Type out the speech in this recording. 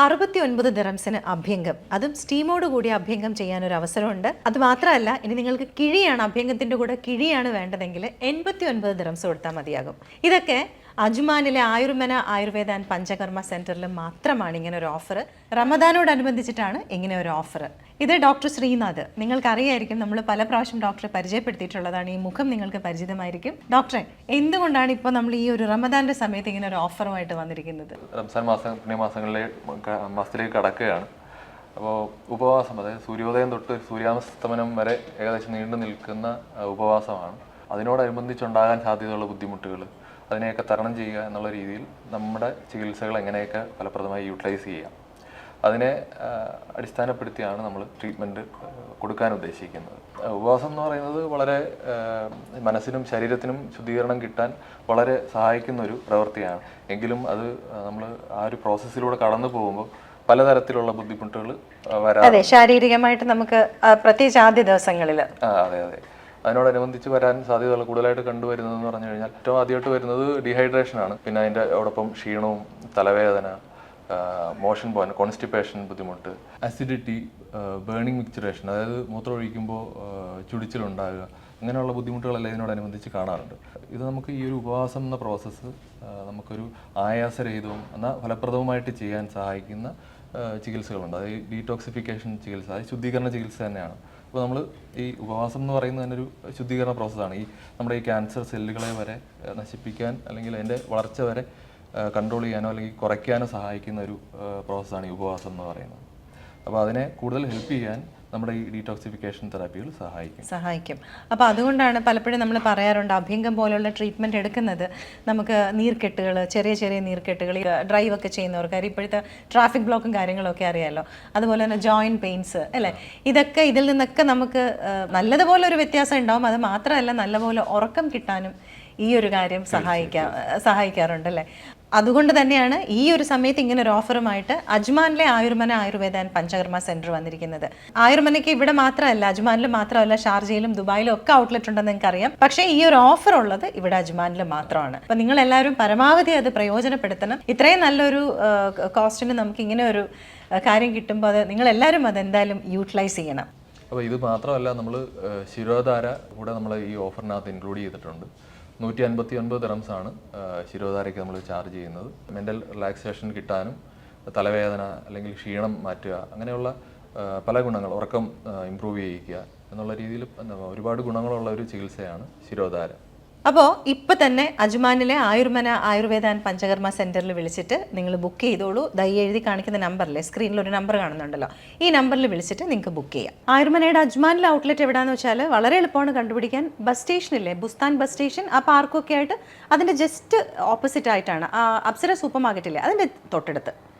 അറുപത്തി ഒൻപത് ദിറംസിന് അഭ്യംഗം. അതും സ്റ്റീമോട് കൂടി അഭ്യംഗം ചെയ്യാൻ ഒരു അവസരമുണ്ട്. അത് മാത്രമല്ല ഇനി നിങ്ങൾക്ക് കിഴിയാണ് അഭ്യംഗത്തിന്റെ കൂടെ കിഴിയാണ് വേണ്ടതെങ്കിൽ എൺപത്തി ഒൻപത് ദിറംസ് കൊടുത്താൽ മതിയാകും. ഇതൊക്കെ അജ്മാനിലെ ആയുർമന ആയുർവേദ ആൻഡ് പഞ്ചകർമ്മ സെന്ററിൽ മാത്രമാണ് ഇങ്ങനെ ഒരു ഓഫർ റമദാനോടനുബന്ധിച്ചിട്ടാണ് ഇങ്ങനെ ഒരു ഓഫർ ഇത് ഡോക്ടർ ശ്രീനാഥ്. നിങ്ങൾക്ക് അറിയായിരിക്കും നമ്മൾ പല പ്രാവശ്യം ഡോക്ടറെ പരിചയപ്പെടുത്തിയിട്ടുള്ളതാണ്. ഈ മുഖം നിങ്ങൾക്ക് പരിചിതമായിരിക്കും. ഡോക്ടറെ എന്തുകൊണ്ടാണ് ഇപ്പോൾ നമ്മൾ ഈ ഒരു റമദാന്റെ സമയത്ത് ഇങ്ങനെ ഒരു ഓഫറുമായിട്ട് വന്നിരിക്കുന്നത്? റംസാൻ മാസം പുണ്യമാസങ്ങളിലെ മാസത്തിലേക്ക് കടക്കുകയാണ്. അപ്പോൾ ഉപവാസം അതായത് സൂര്യോദയം തൊട്ട് സൂര്യാസ്തമനം വരെ ഏകദേശം നീണ്ടു നിൽക്കുന്ന ഉപവാസമാണ്. അതിനോടനുബന്ധിച്ചുണ്ടാകാൻ സാധ്യതയുള്ള ബുദ്ധിമുട്ടുകൾ അതിനെയൊക്കെ തരണം ചെയ്യുക എന്നുള്ള രീതിയിൽ നമ്മുടെ ചികിത്സകൾ എങ്ങനെയൊക്കെ ഫലപ്രദമായി യൂട്ടിലൈസ് ചെയ്യാം. അതിനെ അടിസ്ഥാനപ്പെടുത്തിയാണ് നമ്മൾ ട്രീറ്റ്മെന്റ് കൊടുക്കാൻ ഉദ്ദേശിക്കുന്നത്. ഉപവാസം എന്ന് പറയുന്നത് വളരെ മനസ്സിനും ശരീരത്തിനും ശുദ്ധീകരണം കിട്ടാൻ വളരെ സഹായിക്കുന്ന ഒരു പ്രവൃത്തിയാണ്. എങ്കിലും അത് നമ്മൾ ആ ഒരു പ്രോസസ്സിലൂടെ കടന്നു പോകുമ്പോൾ പലതരത്തിലുള്ള ബുദ്ധിമുട്ടുകൾ വരാം അതെ ശാരീരികമായിട്ട് നമുക്ക് പ്രത്യേകിച്ച് ആദ്യ ദിവസങ്ങളിൽ ആ അതെ അതെ. അതിനോടനുബന്ധിച്ച് വരാൻ സാധ്യതകൾ കൂടുതലായിട്ട് കണ്ടുവരുന്നതെന്ന് പറഞ്ഞു കഴിഞ്ഞാൽ ഏറ്റവും ആദ്യമായിട്ട് വരുന്നത് ഡീഹൈഡ്രേഷൻ ആണ്. പിന്നെ അതിന്റെ അതോടൊപ്പം ക്ഷീണവും തലവേദന മോഷൻ പോകാൻ കോൺസ്റ്റിപ്പേഷൻ ബുദ്ധിമുട്ട് അസിഡിറ്റി ബേണിംഗ് മിക്ചറേഷൻ അതായത് മൂത്രം ഒഴിക്കുമ്പോൾ ചുടിച്ചിലുണ്ടാകുക അങ്ങനെയുള്ള ബുദ്ധിമുട്ടുകളെല്ലാം ഇതിനോടനുബന്ധിച്ച് കാണാറുണ്ട്. ഇത് നമുക്ക് ഈ ഒരു ഉപവാസം എന്ന പ്രോസസ്സ് നമുക്കൊരു ആയാസരഹിതവും എന്നാൽ ഫലപ്രദവുമായിട്ട് ചെയ്യാൻ സഹായിക്കുന്ന ചികിത്സകളുണ്ട്. അതായത് ഡീടോക്സിഫിക്കേഷൻ ചികിത്സ അതായത് ശുദ്ധീകരണ ചികിത്സ തന്നെയാണ്. അപ്പോൾ നമ്മൾ ഈ ഉപവാസം എന്ന് പറയുന്നത് തന്നെ ഒരു ശുദ്ധീകരണ പ്രോസസ്സാണ് ഈ നമ്മുടെ ഈ ക്യാൻസർ സെല്ലുകളെ വരെ നശിപ്പിക്കാൻ അല്ലെങ്കിൽ അതിന്റെ വളർച്ച വരെ കൺട്രോൾ ചെയ്യാനോ അല്ലെങ്കിൽ കുറയ്ക്കാനോ സഹായിക്കുന്ന ഒരു പ്രോസസ്സാണ് ഈ ഉപവാസം എന്ന് പറയുന്നത്. അപ്പോൾ അതിനെ കൂടുതൽ ഹെൽപ്പ് ചെയ്യാൻ നമ്മുടെ ഈ ഡീടോക്സിഫിക്കേഷൻ തെറാപ്പികൾ സഹായിക്കും. സഹായിക്കും. അപ്പോൾ അതുകൊണ്ടാണ് പലപ്പോഴും നമ്മൾ പറയാറുണ്ട് അഭ്യംഗം പോലുള്ള ട്രീറ്റ്മെന്റ് എടുക്കുന്നത് നമുക്ക് നീർക്കെട്ടുകൾ ചെറിയ ചെറിയ നീർക്കെട്ടുകൾ ഡ്രൈവ് ഒക്കെ ചെയ്യുന്നവർക്ക് കാര്യം ഇപ്പോഴത്തെ ട്രാഫിക് ബ്ലോക്കും കാര്യങ്ങളൊക്കെ അറിയാമല്ലോ അതുപോലെ തന്നെ ജോയിന്റ് പെയിൻസ് അല്ലേ? ഇതൊക്കെ ഇതിൽ നിന്നൊക്കെ നമുക്ക് നല്ലതുപോലെ ഒരു വ്യത്യാസം ഉണ്ടാവും. അത് മാത്രമല്ല നല്ലപോലെ ഉറക്കം കിട്ടാനും ഈ ഒരു കാര്യം സഹായിക്കാം സഹായിക്കാറുണ്ട് അല്ലേ? അതുകൊണ്ട് തന്നെയാണ് ഈ ഒരു സമയത്ത് ഇങ്ങനെ ഒരു ഓഫറുമായിട്ട് അജ്മാനിലെ ആയുർമന ആയുർവേദ ആൻഡ് പഞ്ചകർമ്മ സെന്റർ വന്നിരിക്കുന്നത്. ആയുർമനയ്ക്ക് ഇവിടെ മാത്രമല്ല അജ്മാനിൽ മാത്രമല്ല ഷാർജയിലും ദുബായിലും ഒക്കെ ഔട്ട്ലെറ്റ് ഉണ്ടെന്ന് നിങ്ങൾക്കറിയാം. പക്ഷേ ഈ ഒരു ഓഫർ ഉള്ളത് ഇവിടെ അജ്മാനിൽ മാത്രമാണ്. അപ്പൊ നിങ്ങൾ എല്ലാവരും പരമാവധി അത് പ്രയോജനപ്പെടുത്തണം. ഇത്രയും നല്ലൊരു കോസ്റ്റിന് നമുക്ക് ഇങ്ങനെ ഒരു കാര്യം കിട്ടുമ്പോൾ അത് നിങ്ങൾ എല്ലാവരും അത് എന്തായാലും യൂട്ടിലൈസ് ചെയ്യണം. അപ്പോൾ ഇത് മാത്രമല്ല നമ്മൾ ശിരോധാര കൂടെ നമ്മൾ ഈ ഓഫറിനകത്ത് ഇൻക്ലൂഡ് ചെയ്തിട്ടുണ്ട്. നൂറ്റി അൻപത്തി ഒൻപത് ദിറംസ് ആണ് ശിരോധാരയ്ക്ക് നമ്മൾ ചാർജ് ചെയ്യുന്നത്. മെന്റൽ റിലാക്സേഷൻ കിട്ടാനും തലവേദന അല്ലെങ്കിൽ ക്ഷീണം മാറ്റുക അങ്ങനെയുള്ള പല ഗുണങ്ങൾ ഉറക്കം ഇമ്പ്രൂവ് ചെയ്യിക്കുക എന്നുള്ള രീതിയിൽ ഒരുപാട് ഗുണങ്ങളുള്ള ഒരു ചികിത്സയാണ് ശിരോധാര. അപ്പോൾ ഇപ്പം തന്നെ അജ്മാനിലെ ആയുർമന ആയുർവേദ ആൻഡ് പഞ്ചകർമ്മ സെന്ററിൽ വിളിച്ചിട്ട് നിങ്ങൾ ബുക്ക് ചെയ്തോളൂ. ദൈ എഴുതി കാണിക്കുന്ന നമ്പറിലെ സ്ക്രീനിൽ ഒരു നമ്പർ കാണുന്നുണ്ടല്ലോ. ഈ നമ്പറിൽ വിളിച്ചിട്ട് നിങ്ങൾക്ക് ബുക്ക് ചെയ്യാം. ആയുർമനയുടെ അജ്മാനിലെ ഔട്ട്ലെറ്റ് എവിടെയാണെന്ന് വെച്ചാൽ വളരെ എളുപ്പമാണ് കണ്ടുപിടിക്കാൻ. ബസ് സ്റ്റേഷനില്ലേ? Bustan bus station. ആ പാർക്കൊക്കെ ആയിട്ട് അതിന്റെ ജസ്റ്റ് ഓപ്പോസിറ്റ് ആയിട്ടാണ്. അപ്സര സൂപ്പർ മാർക്കറ്റില്ലേ അതിന്റെ തൊട്ടടുത്ത്.